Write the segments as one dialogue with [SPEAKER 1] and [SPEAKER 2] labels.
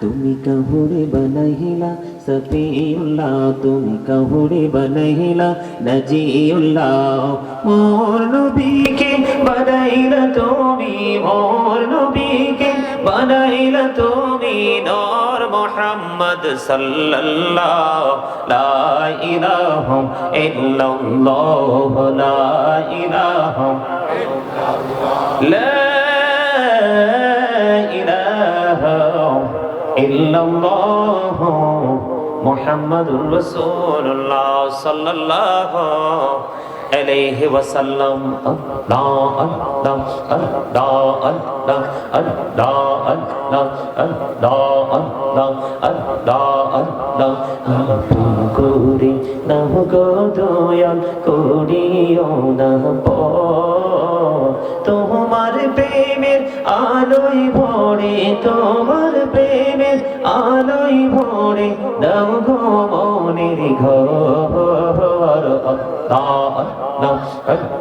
[SPEAKER 1] তুমি কহুরে বনহিলা সফিউল্লাহ, তুমি কহুরে বনহিলা নজিউল্লাহ। মোর নবীকে বনাইলা তুমি, মোর নবীকে বনাইলা তুমি, নর মোহাম্মদ সাল্লাল্লাহ লা ইলাহা ইল্লাল্লাহ, লা ইলাহা ইল্লাল্লাহ। লা ইল্লাল্লাহ মুহাম্মাদুর রাসূলুল্লাহ সাল্লাল্লাহু আলাইহি ওয়াসাল্লাম আল্লাহ আল্লাহ আল্লাহ আল্লাহ আল্লাহ আল্লাহ আল্লাহ আল্লাহ আল্লাহ আল্লাহ আপন করে না গো দয়াল করিও না প্রেমের আলোয় ভরে তোমার প্রেমের আলোয় ভরে দাও গো মনের ঘর।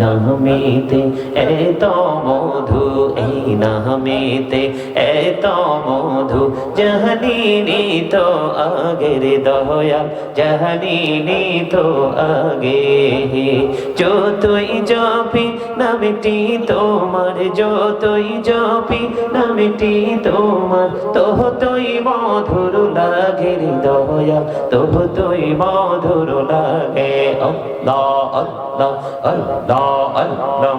[SPEAKER 1] নামেতে এত মধু, এই নামেতে এত মধু। জাহানিনি তো আগের দয়াল, জাহানিনি তো আগে যতই জপি, নামটি তোমার, যতই জপি, নামটি তোমার। তোহতই মধুর লাগে রে দয়াল তোহতই মধুর লাগে আল্লাহ আল্লাহ আল্লাহ আল্লাহ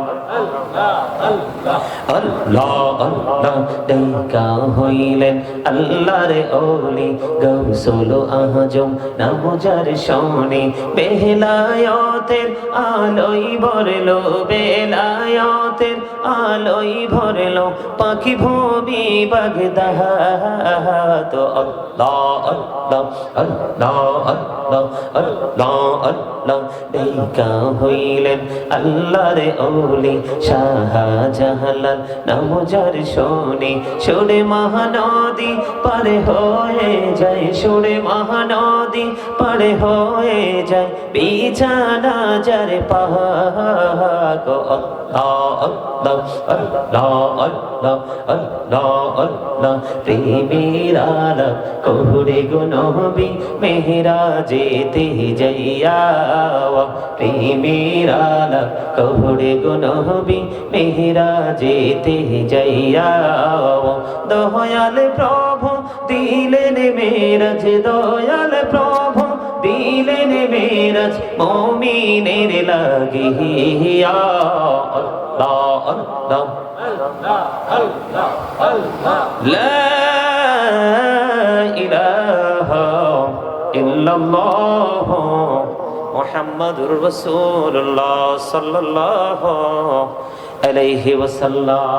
[SPEAKER 1] আল্লাহ আল্লাহ দেখা হইলেন আল্লাহর ওলি গৌসল আহজম। নামজার শোনে, বেলায়তের আলোই ভরলো, বেলায়তের আলোই ভরলো, পাখি ভূমি বাগদাহ তো আল্লাহ আল্লাহ আল্লাহ আল্লাহ হইলেন আল্লাহর অলি শাহজাহালাল নামজার শোনে শোনে মহানদী পারে হয়ে যায় শোনে মহানদী পারে হয়ে যায় বিছানা যার পাহাগ আল্লাহ আল্লাহ আল্লাহ প্রেমের যেতে যাইয়া প্রেমের আলাপ কোহরে গুনবি মেহরা যেতে যাইয়া দয়াল প্রভু দিলেন মেরাজ, দয়াল প্রভু দিলেন মেরাজ মমিনের লাগিয়া আল্লাহ আল্লাহ আল্লাহ আল্লাহ। লা ইলাহা ইল্লাল্লাহ মুহাম্মাদুর রাসূলুল্লাহ সাল্লাল্লাহু আলাইহি ওয়াসাল্লাম।